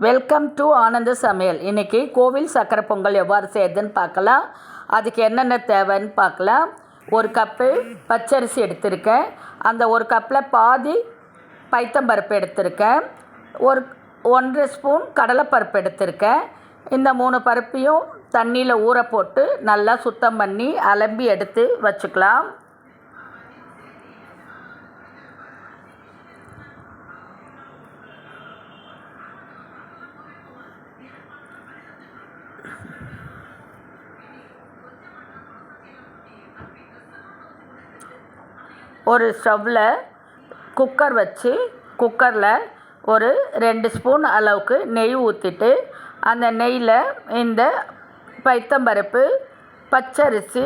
Welcome to ஆனந்த சமையல் இன்றைக்கி கோவில் சக்கரை பொங்கல் எவ்வாறு செய்யுதுன்னு பார்க்கலாம். அதுக்கு என்னென்ன தேவைன்னு பார்க்கலாம். ஒரு கப்பு பச்சரிசி எடுத்திருக்கேன். அந்த ஒரு கப்பில் பாதி பைத்தம்பருப்பு எடுத்திருக்கேன். ஒரு ஒன்றரை ஸ்பூன் கடலைப்பருப்பு எடுத்திருக்கேன். இந்த மூணு பருப்பையும் தண்ணியில் ஊற போட்டு நல்லா சுத்தம் பண்ணி அலம்பி எடுத்து வச்சுக்கலாம். ஒரு ஸ்டவ்வில் குக்கர் வச்சு குக்கரில் ஒரு ரெண்டு ஸ்பூன் அளவுக்கு நெய் ஊற்றிட்டு அந்த நெய்யில் இந்த பைத்தம்பருப்பு பச்சரிசி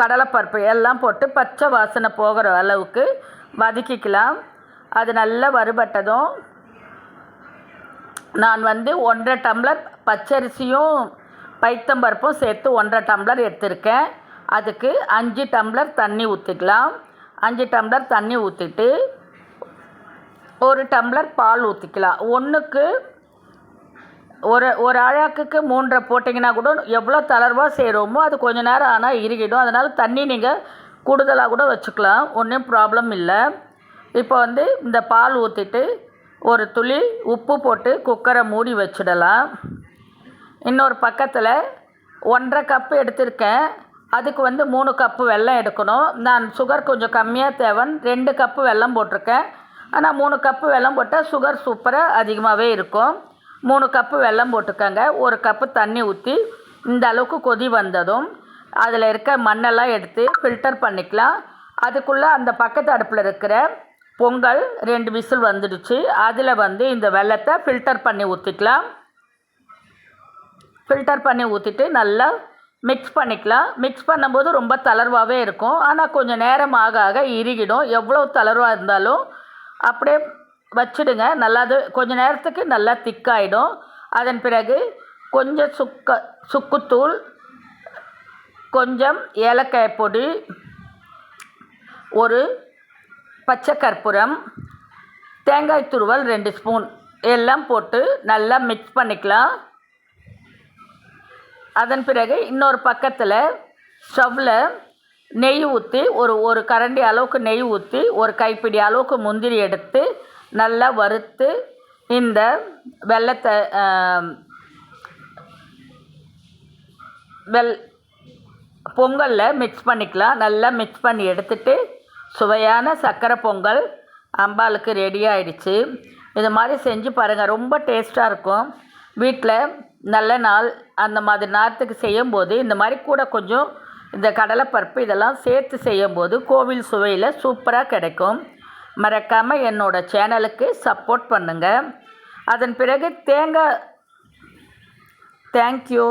கடலைப்பருப்பு எல்லாம் போட்டு பச்சை வாசனை போகிற அளவுக்கு வதக்கிக்கலாம். அது நல்லா வறுபட்டதும் நான் வந்து ஒன்றரை டம்ளர் பச்சரிசியும் பைத்தம்பருப்பும் சேர்த்து ஒன்றரை டம்ளர் எடுத்திருக்கேன். அதுக்கு அஞ்சு டம்ளர் தண்ணி ஊற்றிக்கலாம் அஞ்சு டம்ளர் தண்ணி ஊற்றிட்டு ஒரு டம்ளர் பால் ஊற்றிக்கலாம் ஒன்றுக்கு ஒரு ஒரு அழாக்குக்கு மூன்றரை போட்டிங்கன்னா கூட எவ்வளோ தளர்வாக செய்கிறோமோ அது கொஞ்ச நேரம் ஆனால் இறுகிடும். அதனால் தண்ணி நீங்கள் கூடுதலாக கூட வச்சுக்கலாம். ஒன்றும் ப்ராப்ளம் இல்லை. இப்போ வந்து இந்த பால் ஊற்றிட்டு ஒரு துளி உப்பு போட்டு குக்கரை மூடி வச்சிடலாம். இன்னொரு பக்கத்தில் ஒன்றரை கப்பு எடுத்திருக்கேன். அதுக்கு வந்து மூணு கப்பு வெல்லம் எடுக்கணும். நான் சுகர் கொஞ்சம் கம்மியாக தேவைன்னு ரெண்டு கப்பு வெல்லம் போட்டிருக்கேன். ஆனால் மூணு கப்பு வெல்லம் போட்டால் சுகர் சூப்பராக அதிகமாகவே இருக்கும். மூணு கப்பு வெல்லம் போட்டுக்கோங்க. ஒரு கப்பு தண்ணி ஊற்றி இந்த அளவுக்கு கொதி வந்ததும் அதில் இருக்க மண்ணெல்லாம் எடுத்து ஃபில்டர் பண்ணிக்கலாம். அதுக்குள்ளே அந்த பக்கத்து அடுப்பில் இருக்கிற பொங்கல் ரெண்டு விசில் வந்துடுச்சு. அதில் வந்து இந்த வெல்லத்தை ஃபில்டர் பண்ணி ஊற்றிக்கலாம் ஃபில்டர் பண்ணி ஊற்றிட்டு நல்லா மிக்ஸ் பண்ணிக்கலாம். மிக்ஸ் பண்ணும்போது ரொம்ப தளர்வாகவே இருக்கும். ஆனால் கொஞ்சம் நேரம் ஆக ஆக இறுகிடும். எவ்வளோ தளர்வாக இருந்தாலும் அப்படியே வச்சுடுங்க. நல்லா அது கொஞ்ச நேரத்துக்கு நல்லா திக்காயிடும் அதன் பிறகு கொஞ்சம் சுக்க சுக்குத்தூள் கொஞ்சம் ஏலக்காய் பொடி ஒரு பச்சை கற்பூரம் தேங்காய் துருவல் ரெண்டு ஸ்பூன். எல்லாம் போட்டு நல்லா மிக்ஸ் பண்ணிக்கலாம். அதன் பிறகு இன்னொரு பக்கத்தில் ஸ்டவ்வில் நெய் ஊற்றி ஒரு ஒரு கரண்டி அளவுக்கு நெய் ஊற்றி ஒரு கைப்பிடி அளவுக்கு முந்திரி எடுத்து நல்லா வறுத்து இந்த வெள்ளத்தை வெல் பொங்கலில் மிக்ஸ் பண்ணிக்கலாம். நல்லா மிக்ஸ் பண்ணி எடுத்துகிட்டு சுவையான சர்க்கரை பொங்கல் அம்பாளுக்கு ரெடி ஆயிடுச்சு. இது மாதிரி செஞ்சு பாருங்கள் ரொம்ப டேஸ்ட்டாக இருக்கும். வீட்டில் நல்ல நாள் அந்த மாதிரி நேரத்துக்கு செய்யும்போது இந்த மாதிரி கூட கொஞ்சம் இந்த கடலைப்பருப்பு இதெல்லாம் சேர்த்து செய்யும்போது கோவில் சுவையில் சூப்பராக கிடைக்கும். மறக்காமல் என்னோடய சேனலுக்கு சப்போர்ட் பண்ணுங்கள் அதன் பிறகு தேங்காய் தேங்க்யூ